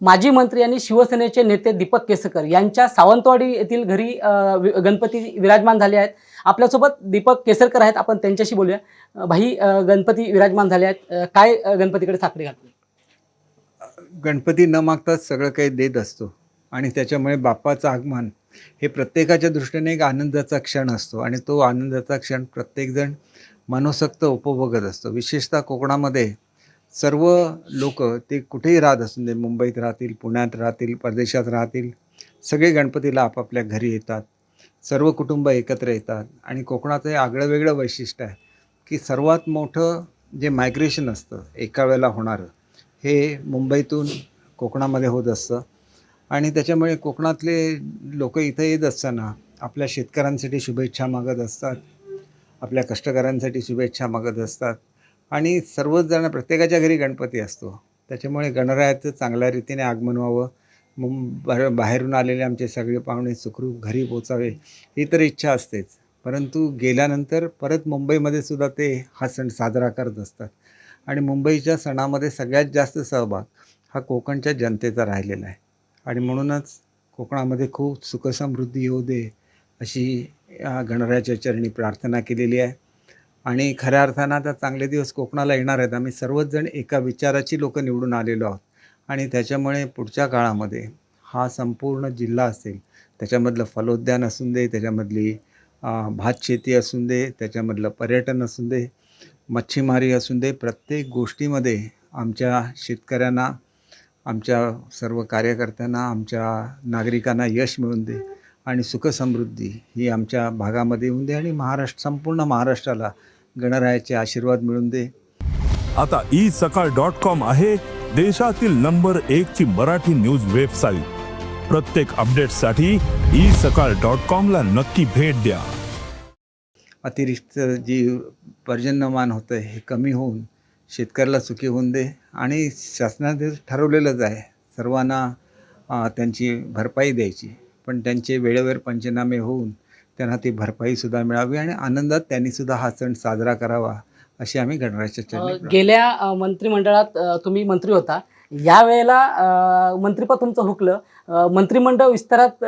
माजी मंत्री आणि शिवसेनेचे नेते दीपक केसरकर यांच्या सावंतवाडी येथील घरी वि- गणपती विराजमान झाले आहेत. आपल्यासोबत दीपक केसरकर आहेत. आपण त्यांच्याशी बोलूया. भाई गणपती विराजमान झाले आहेत. काय गणपतीकडे साखळी घातली? गणपती न मागताच सगळं काही देत असतो. आणि त्याच्यामुळे बाप्पाचं आगमन हे प्रत्येकाच्या दृष्टीने एक आनंदाचा क्षण असतो. आणि तो आनंदाचा क्षण प्रत्येकजण मनोसक्त उपभोगत असतो. विशेषतः कोकणामध्ये सर्व लोक ते कुठेही राहत असून दे मुंबईत राहतील पुण्यात राहतील परदेशात राहतील सगळे गणपतीला आपापल्या घरी येतात. सर्व कुटुंब एकत्र येतात. आणि कोकणाचं हे आगळं वेगळं वैशिष्ट्य आहे की सर्वात मोठं जे मायग्रेशन असतं एका वेळेला होणारं हे मुंबईतून कोकणामध्ये होत असतं. आणि त्याच्यामुळे कोकणातले लोक इथं येत असताना आपल्या शेतकऱ्यांसाठी शुभेच्छा मागत असतात. आपल्या कष्टकऱ्यांसाठी शुभेच्छा मागत असतात. आणि सर्वच जण प्रत्येकाच्या घरी गणपती असतो. त्याच्यामुळे गणरायाचं चांगल्या रीतीने आगमन व्हावं. मुं बाहेरून आलेले आमचे सगळे पाहुणे सुखरूप घरी पोचावे ही तर इच्छा असतेच. परंतु गेल्यानंतर परत मुंबईमध्ये सुद्धा ते हा सण साजरा करत असतात. आणि मुंबईच्या सणामध्ये सगळ्यात जास्त सहभाग हा कोकणच्या जनतेचा राहिलेला आहे. आणि म्हणूनच कोकणामध्ये खूप सुखसमृद्धी येऊ दे अशी गणरायाच्या चरणी प्रार्थना केलेली आहे. आणि खऱ्या अर्थानं आता चांगले दिवस कोकणाला येणार आहेत. आम्ही सर्वच जण एका विचाराची लोकं निवडून आलेलो आहोत. आणि त्याच्यामुळे पुढच्या काळामध्ये हा संपूर्ण जिल्हा असेल त्याच्यामधलं फलोद्यान असून दे त्याच्यामधली भातशेती भात शेती असून दे त्याच्यामधलं पर्यटन असून दे मच्छीमारी असून दे प्रत्येक गोष्टीमध्ये आमच्या शेतकऱ्यांना आमच्या सर्व कार्यकर्त्यांना आमच्या नागरिकांना यश मिळून दे आणि सुखसमृद्धी ही आमच्या भागामध्ये येऊन दे आणि महाराष्ट्र संपूर्ण महाराष्ट्राला गणरायाचे आशीर्वाद मिळून दे. आता ई सकाळ डॉट कॉम आहे देशातील नंबर एक ची मराठी न्यूज वेबसाईट. प्रत्येक अपडेटसाठी ई सकाळ डॉट कॉम ला नक्की भेट द्या. अतिरिक्त जी पर्जन्यमान होतं हे कमी होऊन शेतकऱ्याला सुखी होऊन दे आणि शासनाने ठरवलेलंच आहे. सर्वांना त्यांची भरपाई द्यायची. पण त्यांचे वेळेवर पंचनामे होऊन त्यांना ती भरपाईसुद्धा मिळावी आणि आनंदात त्यांनीसुद्धा हा सण साजरा करावा अशी आम्ही गणरायाच्या प्रार्थना गेल्या मंत्रिमंडळात तुम्ही मंत्री होता. यावेळेला मंत्रिपद तुमचं हुकलं. मंत्रिमंडळ विस्तारात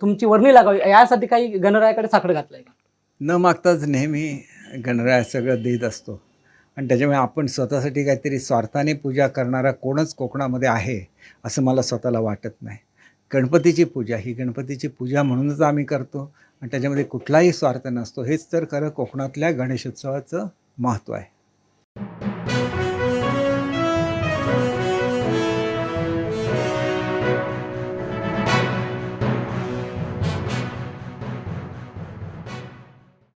तुमची वर्णी लागावी. यासाठी काही गणरायाकडे साखळ घातलंय न मागताच नेहमी गणराया सगळं देत असतो. आणि त्याच्यामुळे आपण स्वतःसाठी काहीतरी स्वार्थाने पूजा करणारा कोणच कोकणामध्ये आहे असं मला स्वतःला वाटत नाही. गणपतीची पूजा ही गणपतीची पूजा म्हणूनच आम्ही करतो. आणि त्याच्यामध्ये कुठलाही स्वार्थ नसतो. हेच तर खरं कोकणातल्या गणेशोत्सवाचं महत्त्व आहे.